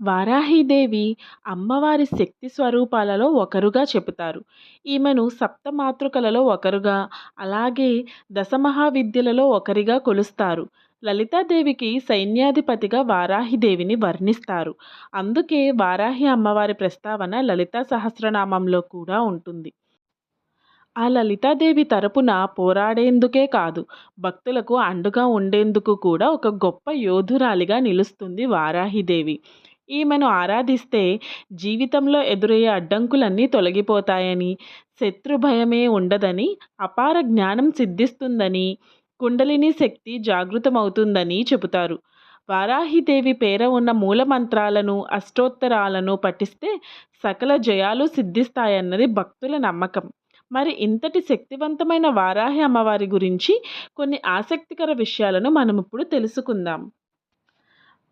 వారాహీదేవి అమ్మవారి శక్తి స్వరూపాలలో ఒకరుగా చెబుతారు. ఈమెను సప్తమాతృకలలో ఒకరుగా అలాగే దశమహావిద్యలలో ఒకరిగా కొలుస్తారు. లలితాదేవికి సైన్యాధిపతిగా వారాహిదేవిని వర్ణిస్తారు. అందుకే వారాహి అమ్మవారి ప్రస్తావన లలితా సహస్రనామంలో కూడా ఉంటుంది. ఆ లలితాదేవి తరపున పోరాడేందుకే కాదు భక్తులకు అండుగా ఉండేందుకు కూడా ఒక గొప్ప యోధురాలిగా నిలుస్తుంది వారాహిదేవి. ఈమెను ఆరాధిస్తే జీవితంలో ఎదురయ్యే అడ్డంకులన్నీ తొలగిపోతాయని శత్రు భయమే ఉండదని అపార జ్ఞానం సిద్ధిస్తుందని కుండలిని శక్తి జాగృతమవుతుందని చెబుతారు. వారాహిదేవి పేర ఉన్న మూలమంత్రాలను అష్టోత్తరాలను పఠిస్తే సకల జయాలు సిద్ధిస్తాయన్నది భక్తుల నమ్మకం. మరి ఇంతటి శక్తివంతమైన వారాహి అమ్మవారి గురించి కొన్ని ఆసక్తికర విషయాలను మనం ఇప్పుడు తెలుసుకుందాం.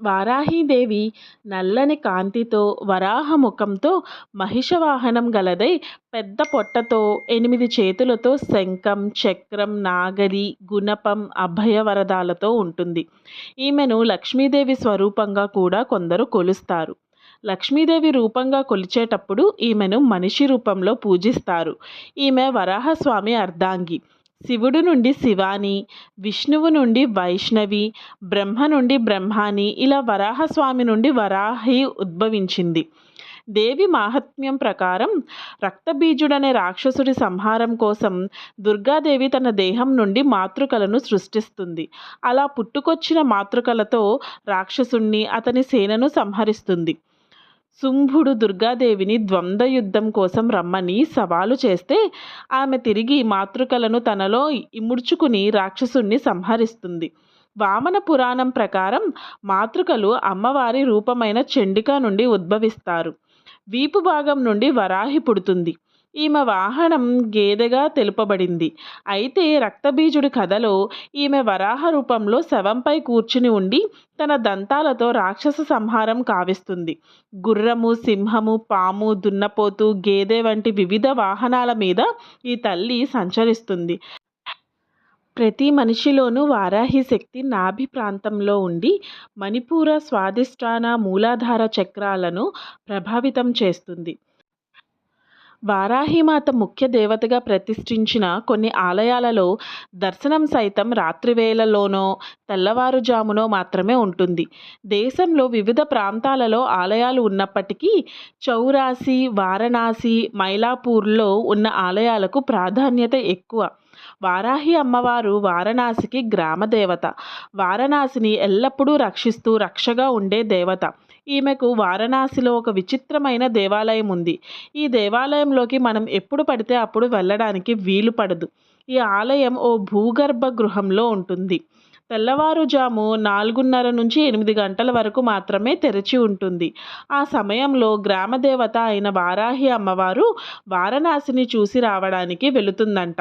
వారాహీదేవి నల్లని కాంతితో వరాహ ముఖంతో మహిషవాహనం గలదై పెద్ద పొట్టతో ఎనిమిది చేతులతో శంఖం చక్రం నాగరి గుణపం అభయవరదాలతో ఉంటుంది. ఈమెను లక్ష్మీదేవి స్వరూపంగా కూడా కొందరు కొలుస్తారు. లక్ష్మీదేవి రూపంగా కొలిచేటప్పుడు ఈమెను మనిషి రూపంలో పూజిస్తారు. ఈమె వరాహస్వామి అర్ధాంగి. శివుడు నుండి శివాని విష్ణువు నుండి వైష్ణవి బ్రహ్మ నుండి బ్రహ్మాని ఇలా వరాహస్వామి నుండి వరాహి ఉద్భవించింది. దేవి మాహాత్మ్యం ప్రకారం రక్తబీజుడనే రాక్షసుడి సంహారం కోసం దుర్గాదేవి తన దేహం నుండి మాతృకలను సృష్టిస్తుంది. అలా పుట్టుకొచ్చిన మాతృకలతో రాక్షసుణ్ణి అతని సేనను సంహరిస్తుంది. శుంభుడు దుర్గాదేవిని ద్వంద్వ యుద్ధం కోసం రమ్మని సవాలు చేస్తే ఆమె తిరిగి మాతృకలను తనలో ఇముడ్చుకుని రాక్షసుణ్ణి సంహరిస్తుంది. వామన పురాణం ప్రకారం మాతృకలు అమ్మవారి రూపమైన చండిక నుండి ఉద్భవిస్తారు. వీపు భాగం నుండి వరాహి పుడుతుంది. ఈమె వాహనం గేదెగా తెలుపబడింది. అయితే రక్తబీజుడి కథలో ఈమె వరాహ రూపంలో శవంపై కూర్చుని ఉండి తన దంతాలతో రాక్షస సంహారం కావిస్తుంది. గుర్రము సింహము పాము దున్నపోతు గేదె వంటి వివిధ వాహనాల మీద ఈ తల్లి సంచరిస్తుంది. ప్రతి మనిషిలోనూ వారాహి శక్తి నాభి ప్రాంతంలో ఉండి మణిపూర స్వాదిష్టాన మూలాధార చక్రాలను ప్రభావితం చేస్తుంది. వారాహిమాత ముఖ్య దేవతగా ప్రతిష్ఠించిన కొన్ని ఆలయాలలో దర్శనం సైతం రాత్రివేళలోనో తెల్లవారుజామునో మాత్రమే ఉంటుంది. దేశంలో వివిధ ప్రాంతాలలో ఆలయాలు ఉన్నప్పటికీ చౌరాసి వారణాసి మైలాపూర్లో ఉన్న ఆలయాలకు ప్రాధాన్యత ఎక్కువ. వారాహి అమ్మవారు వారణాసికి గ్రామ దేవత వారణాసిని ఎల్లప్పుడూ రక్షిస్తూ రక్షగా ఉండే దేవత. ఈమెకు వారణాసిలో ఒక విచిత్రమైన దేవాలయం ఉంది. ఈ దేవాలయంలోకి మనం ఎప్పుడు పడితే అప్పుడు వెళ్ళడానికి వీలు పడదు. ఈ ఆలయం ఓ భూగర్భ గృహంలో ఉంటుంది. తెల్లవారుజాము నాలుగున్నర నుంచి ఎనిమిది గంటల వరకు మాత్రమే తెరిచి ఉంటుంది. ఆ సమయంలో గ్రామదేవత అయిన వారాహి అమ్మవారు వారణాసిని చూసి రావడానికి వెళుతుందంట.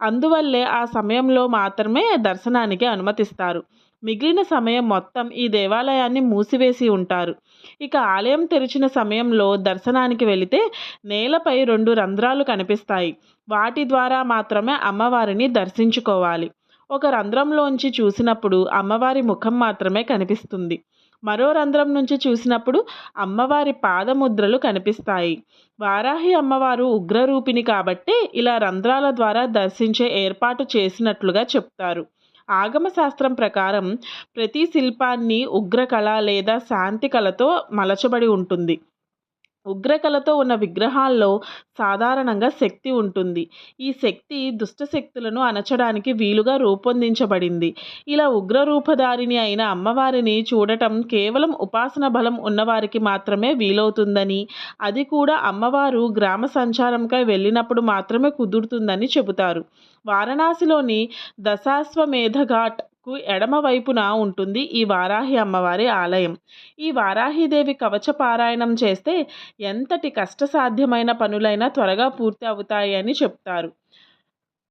అందువల్లే ఆ సమయంలో మాత్రమే దర్శనానికి అనుమతిస్తారు. మిగిలిన సమయం మొత్తం ఈ దేవాలయాన్ని మూసివేసి ఉంటారు. ఇక ఆలయం తెరిచిన సమయంలో దర్శనానికి వెళితే నేలపై రెండు రంధ్రాలు కనిపిస్తాయి. వాటి ద్వారా మాత్రమే అమ్మవారిని దర్శించుకోవాలి. ఒక రంధ్రంలోంచి చూసినప్పుడు అమ్మవారి ముఖం మాత్రమే కనిపిస్తుంది. మరో రంధ్రం నుంచి చూసినప్పుడు అమ్మవారి పాదముద్రలు కనిపిస్తాయి. వారాహి అమ్మవారు ఉగ్రరూపిణి కాబట్టి ఇలా రంధ్రాల ద్వారా దర్శించే ఏర్పాటు చేసినట్లుగా చెప్తారు. ఆగమ శాస్త్రం ప్రకారం ప్రతి శిల్పాన్ని ఉగ్రకళ లేదా శాంతి కళతో మలచబడి ఉంటుంది. ఉగ్రకళతో ఉన్న విగ్రహాల్లో సాధారణంగా శక్తి ఉంటుంది. ఈ శక్తి దుష్ట శక్తులను అణచడానికి వీలుగా రూపొందించబడింది. ఇలా ఉగ్ర రూపధారిణి అయిన అమ్మవారిని చూడటం కేవలం ఉపాసన బలం ఉన్నవారికి మాత్రమే వీలవుతుందని అది కూడా అమ్మవారు గ్రామ సంచారంకై వెళ్ళినప్పుడు మాత్రమే కుదురుతుందని చెబుతారు. వారణాసిలోని దశాశ్వమేధ ఘాట్ కు ఎడమ వైపున ఉంటుంది ఈ వారాహి అమ్మవారి ఆలయం. ఈ వారాహిదేవి కవచ పారాయణం చేస్తే ఎంతటి కష్టసాధ్యమైన పనులైనా త్వరగా పూర్తి అవుతాయి అని చెప్తారు.